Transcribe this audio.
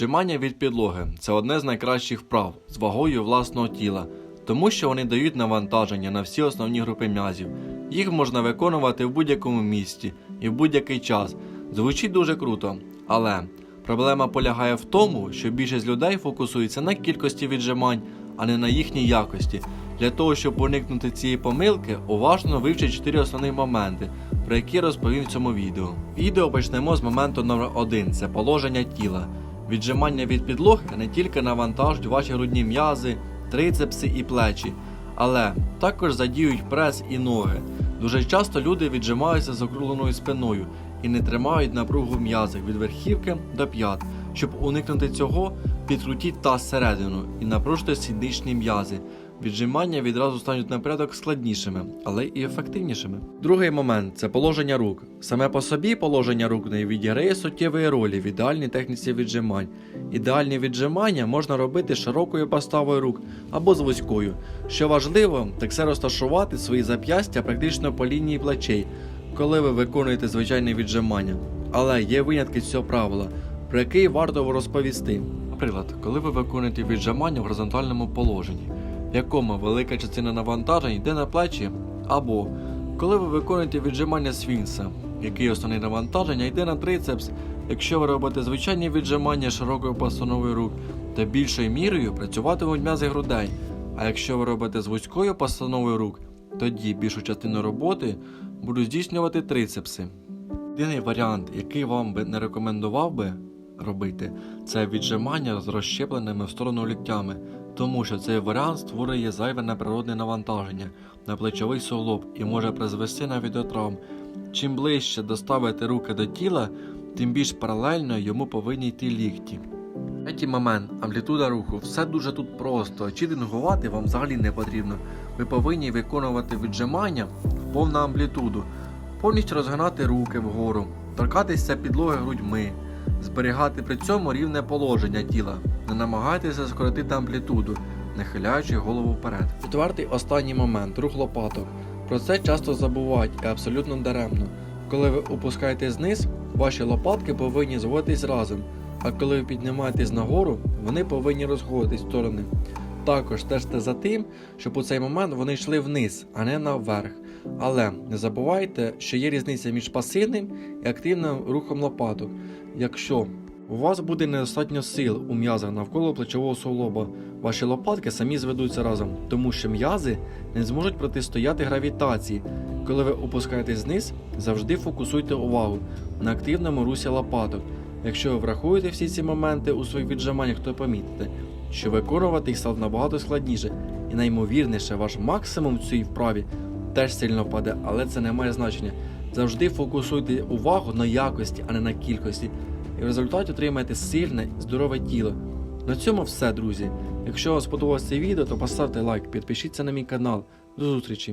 Віджимання від підлоги це одне з найкращих вправ з вагою власного тіла, тому що вони дають навантаження на всі основні групи м'язів. Їх можна виконувати в будь-якому місці і в будь-який час. Звучить дуже круто, але проблема полягає в тому, що більшість людей фокусується на кількості віджимань, а не на їхній якості. Для того, щоб уникнути цієї помилки, уважно вивчіть 4 основні моменти, про які розповім в цьому відео. Відео почнемо з моменту номер 1 це положення тіла. Віджимання від підлоги не тільки навантажують ваші грудні м'язи, трицепси і плечі, але також задіють прес і ноги. Дуже часто люди віджимаються з округленою спиною і не тримають напругу в від верхівки до п'ят. Щоб уникнути цього, підкрутіть таз середину і напружте сідничні м'язи. Віджимання відразу стануть на порядок складнішими, але і ефективнішими. Другий момент це положення рук. Саме по собі положення рук не відіграє суттєвої ролі в ідеальній техніці віджимань. Ідеальні віджимання можна робити широкою поставою рук або з вузькою. Що важливо, так це розташувати свої зап'ястя практично по лінії плечей, коли ви виконуєте звичайне віджимання. Але є винятки з цього правила, про який варто розповісти. Наприклад, коли ви виконуєте віджимання в горизонтальному положенні, в якому велика частина навантажень йде на плечі, або коли ви виконуєте віджимання сфінкса, який основне навантаження йде на трицепс, якщо ви робите звичайні віджимання широкою постановою рук, то більшою мірою працюватимуть м'язи грудей. А якщо ви робите з вузькою постановою рук, тоді більшу частину роботи будуть здійснювати трицепси. Єдиний варіант, який вам би не рекомендував би робити, це віджимання з розщепленими в сторону ліктями, тому що цей варіант створює зайве неприродне навантаження на плечовий суглоб і може призвести навіть до травм. Чим ближче доставити руки до тіла, тим більш паралельно йому повинні йти лікті. Третій момент амплітуда руху. Все дуже тут просто. Читингувати вам взагалі не потрібно. Ви повинні виконувати віджимання в повну амплітуду, повністю розгинати руки вгору, торкатися підлоги грудьми, зберігати при цьому рівне положення тіла, не намагайтеся скоротити амплітуду, нахиляючи голову вперед. Четвертий останній момент рух лопаток. Про це часто забувають і абсолютно даремно. Коли ви опускаєтесь вниз, ваші лопатки повинні зводитись разом, а коли ви піднімаєтесь нагору, вони повинні розходитись в сторони. Також стежте за тим, щоб у цей момент вони йшли вниз, а не наверх. Але не забувайте, що є різниця між пасивним і активним рухом лопаток. Якщо у вас буде недостатньо сил у м'язах навколо плечового суглоба, ваші лопатки самі зведуться разом, тому що м'язи не зможуть протистояти гравітації. Коли ви опускаєтесь вниз, завжди фокусуйте увагу на активному русі лопаток. Якщо ви врахуєте всі ці моменти у своїх віджиманнях, то помітите, що виконувати їх стало набагато складніше, і наймовірніше, ваш максимум в цій вправі теж сильно впаде, але це не має значення. Завжди фокусуйте увагу на якості, а не на кількості, і в результаті отримаєте сильне і здорове тіло. На цьому все, друзі. Якщо вам сподобалося це відео, то поставте лайк, підпишіться на мій канал. До зустрічі!